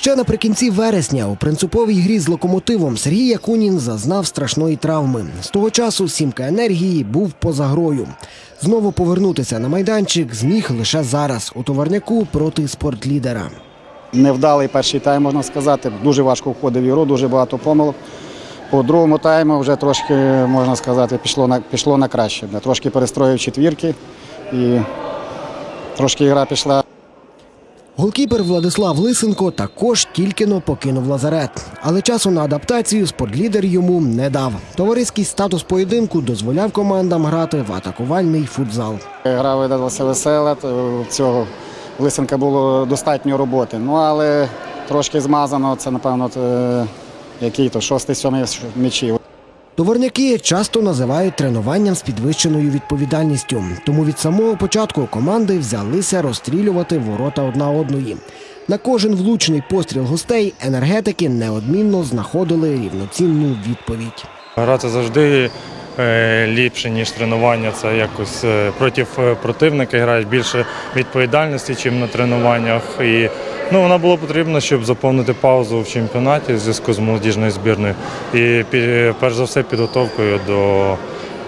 Ще наприкінці вересня у принциповій грі з локомотивом Сергій Якунін зазнав страшної травми. З того часу сімка енергії був поза грою. Знову повернутися на майданчик зміг лише зараз у товарняку проти спортлідера. Невдалий перший тайм, можна сказати. Дуже важко входив в ігру, дуже багато помилок. По другому тайму вже трошки, можна сказати, пішло на, пішло на краще. Трошки перестроїв четвірки і трошки гра пішла. Голкіпер Владислав Лисенко також тільки-но покинув лазарет. Але часу на адаптацію спортлідер йому не дав. Товариський статус поєдинку дозволяв командам грати в атакувальний футзал. Гра видалася весела, цього Лисенка було достатньо роботи. Ну але трошки змазано, це, напевно, який то шостий, сьомий м'ячів. Товарняки часто називають тренуванням з підвищеною відповідальністю. Тому від самого початку команди взялися розстрілювати ворота одна одної. На кожен влучний постріл гостей енергетики неодмінно знаходили рівноцінну відповідь. Грати завжди е, ліпше, ніж тренування. Це якось е, проти е, противника грають більше відповідальності, ніж на тренуваннях. І ну, вона було потрібно, щоб заповнити паузу в чемпіонаті в зв'язку з молодіжною збірною. І перш за все підготовкою до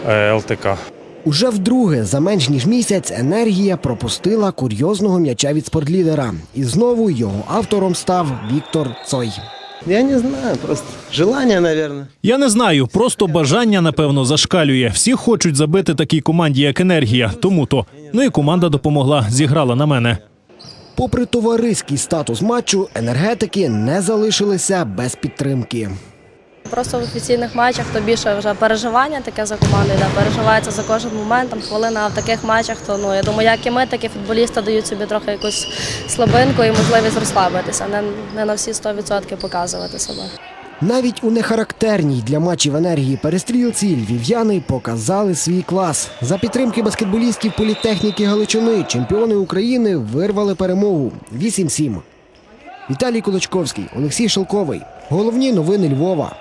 е, ЛТК. Уже вдруге за менш ніж місяць енергія пропустила курйозного м'яча від спортлідера. І знову його автором став Віктор Цой. Я не знаю, просто желание, наверное. Я не знаю, просто бажання напевно зашкалює. Всі хочуть забити такій команді, як енергія. Тому то. Ну і команда допомогла, зіграла на мене. Попри товариський статус матчу, енергетики не залишилися без підтримки. Просто в офіційних матчах то більше вже переживання таке за командою, да, переживається за кожен момент, там хвилина, а в таких матчах, то ну я думаю, як і ми, так і футболісти дають собі трохи якусь слабинку і можливість розслабитися, не, не на всі 100% показувати себе. Навіть у нехарактерній для матчів енергії перестрілці львів'яни показали свій клас. За підтримки баскетболістів політехніки Галичини чемпіони України вирвали перемогу 8-7. Віталій Кулачковський, Олексій Шелковий. Головні новини Львова.